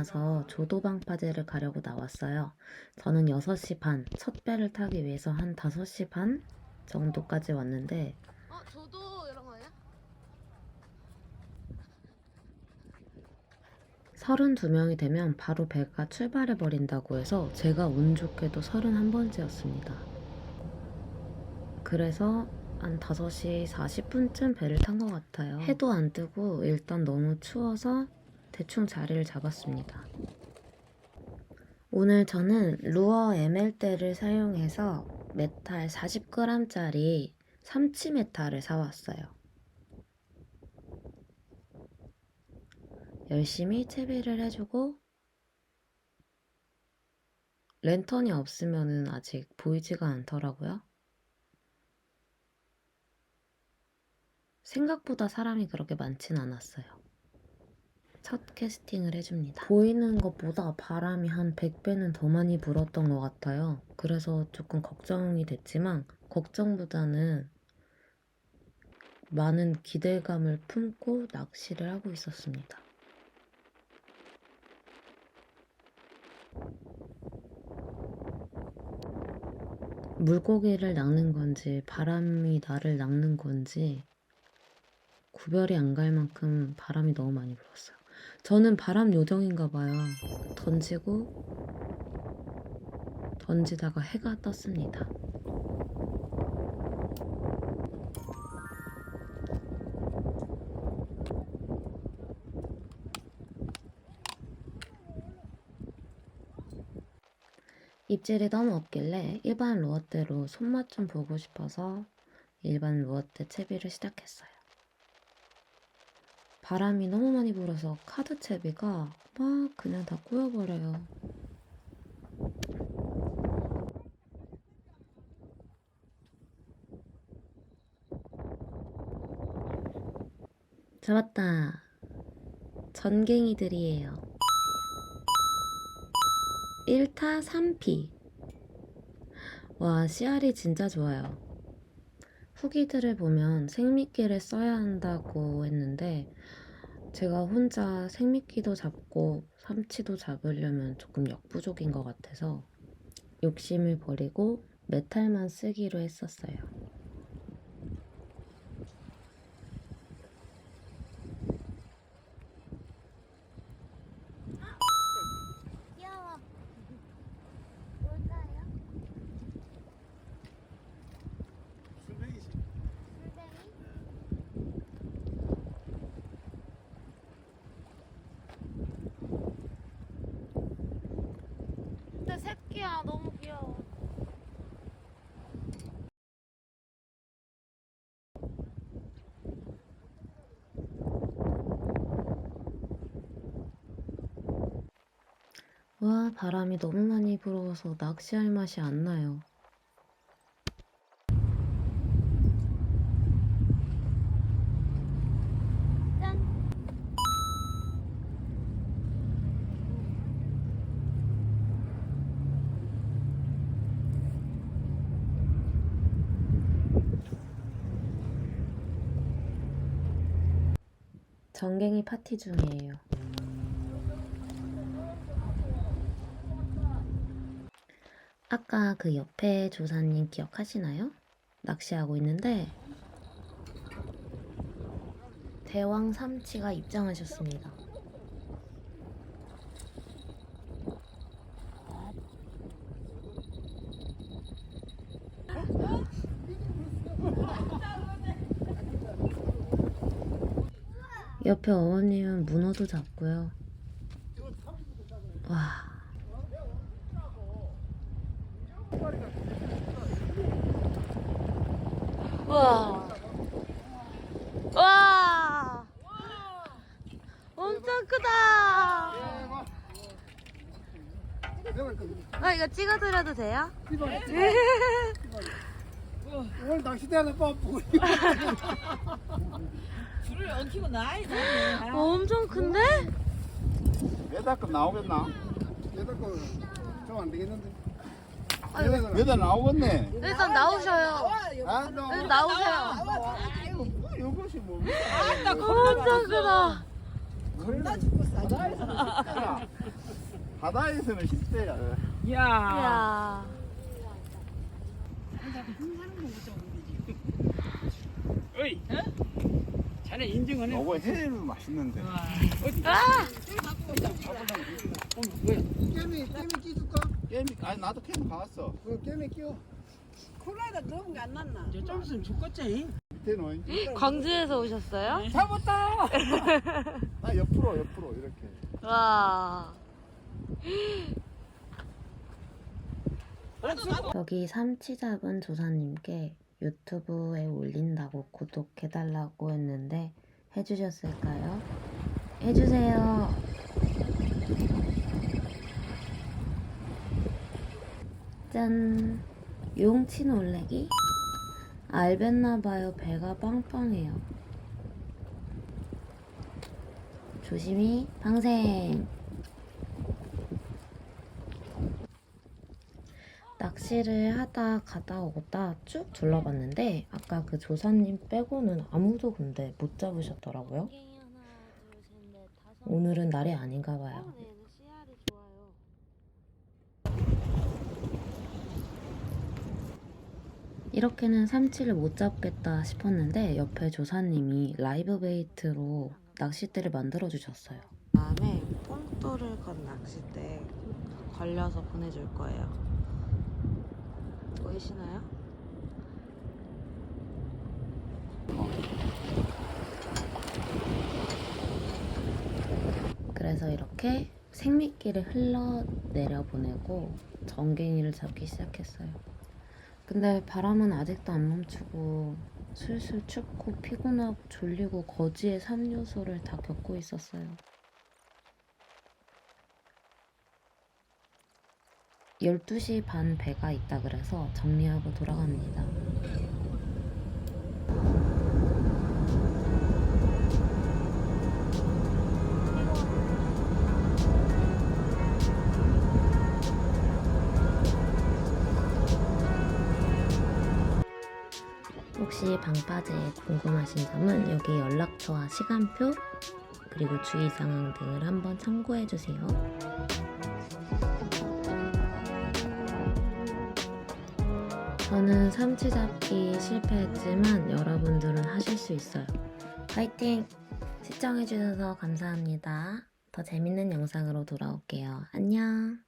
나서 조도방파제를 가려고 나왔어요. 저는 6시 반, 첫 배를 타기 위해서 한 5시 반 정도까지 왔는데 어, 저도 이런 거예요? 32명이 되면 바로 배가 출발해 버린다고 해서 제가 운 좋게도 31번째였습니다. 그래서 한 5시 40분쯤 배를 탄 것 같아요. 해도 안 뜨고 일단 너무 추워서 대충 자리를 잡았습니다. 오늘 저는 루어 ML대를 사용해서 메탈 40g짜리 삼치 메탈을 사왔어요. 열심히 채비를 해주고 랜턴이 없으면은 아직 보이지가 않더라고요. 생각보다 사람이 그렇게 많진 않았어요. 첫 캐스팅을 해줍니다. 보이는 것보다 바람이 한 100배는 더 많이 불었던 것 같아요. 그래서 조금 걱정이 됐지만 걱정보다는 많은 기대감을 품고 낚시를 하고 있었습니다. 물고기를 낚는 건지 바람이 나를 낚는 건지 구별이 안 갈 만큼 바람이 너무 많이 불었어요. 저는 바람 요정인가 봐요. 던지고 던지다가 해가 떴습니다. 입질이 너무 없길래 일반 루어대로 손맛 좀 보고 싶어서 일반 루어대 채비를 시작했어요. 바람이 너무 많이 불어서 카드 채비가 막 그냥 다 꼬여버려요. 잡았다. 전갱이들이에요. 1타 3피. 와, 씨알이 진짜 좋아요. 후기들을 보면 생미끼를 써야 한다고 했는데, 제가 혼자 생미끼도 잡고 삼치도 잡으려면 조금 역부족인 것 같아서 욕심을 버리고 메탈만 쓰기로 했었어요. 귀여워. 뭘까요? 술뱅이지. 물뱅이? 새끼야 너무 귀여워. 와, 바람이 너무 많이 불어서 낚시할 맛이 안 나요. 짠. 전갱이 파티 중이에요. 아까 그 옆에 조사님 기억하시나요? 낚시하고 있는데 대왕 삼치가 입장하셨습니다. 옆에 어머님은 문어도 잡고요. 와. 와. 와. 엄청 크다. 아 이거 찍어드려도 돼요? 오늘 낚시대하는 법 보고 줄을 엉키고 나이 나네. 엄청 큰데? 메다급 나오겠나? 메다급 좀안 되겠는데. 메다 나오겠네. 일단 나오셔요. 아, 너. 일단 나오세요. 아이고, 뭐 이것이 뭐. 아따 엄청 크다. 겁나 죽겠어. 바다에서는 10대야. 바다에서는 10대야. 야. 이야. 어이, 자네 인증은 해. 요거 해는 맛있는데. 아! 깨미 깨미 끼줄까? 깨미 아니 나도 깨미 가왔어. 그 깨미 끼워. 콜라에다 넣은 게안 났나? 저좀 있으면 죽겠지. 밑에 놓인. 광주에서 오셨어요? 잡았다. 나 옆으로 옆으로 이렇게. 와. 여기 삼치 잡은 조사님께 유튜브에 올린다고 구독해달라고 했는데 해주셨을까요? 해주세요. 짠! 용치 놀래기? 알겠나봐요. 배가 빵빵해요. 조심히 방생! 낚시를 하다 가다 오다 쭉 둘러봤는데 아까 그 조사님 빼고는 아무도 근데 못 잡으셨더라고요. 오늘은 날이 아닌가 봐요. 이렇게는 삼치를 못 잡겠다 싶었는데 옆에 조사님이 라이브 베이트로 낚싯대를 만들어 주셨어요. 다음에 뽕돌을 건 낚싯대 걸려서 보내줄 거예요. 보이시나요? 그래서 이렇게 생미끼를 흘러내려 보내고 정갱이를 잡기 시작했어요. 근데 바람은 아직도 안 멈추고 슬슬 춥고 피곤하고 졸리고 거지의 3요소를 다 겪고 있었어요. 12시 반 배가 있다 그래서 정리하고 돌아갑니다. 혹시 방파제에 궁금하신 점은 여기 연락처와 시간표 그리고 주의 사항 등을 한번 참고해 주세요. 저는 삼치 잡기 실패했지만 여러분들은 하실 수 있어요. 화이팅! 시청해주셔서 감사합니다. 더 재밌는 영상으로 돌아올게요. 안녕!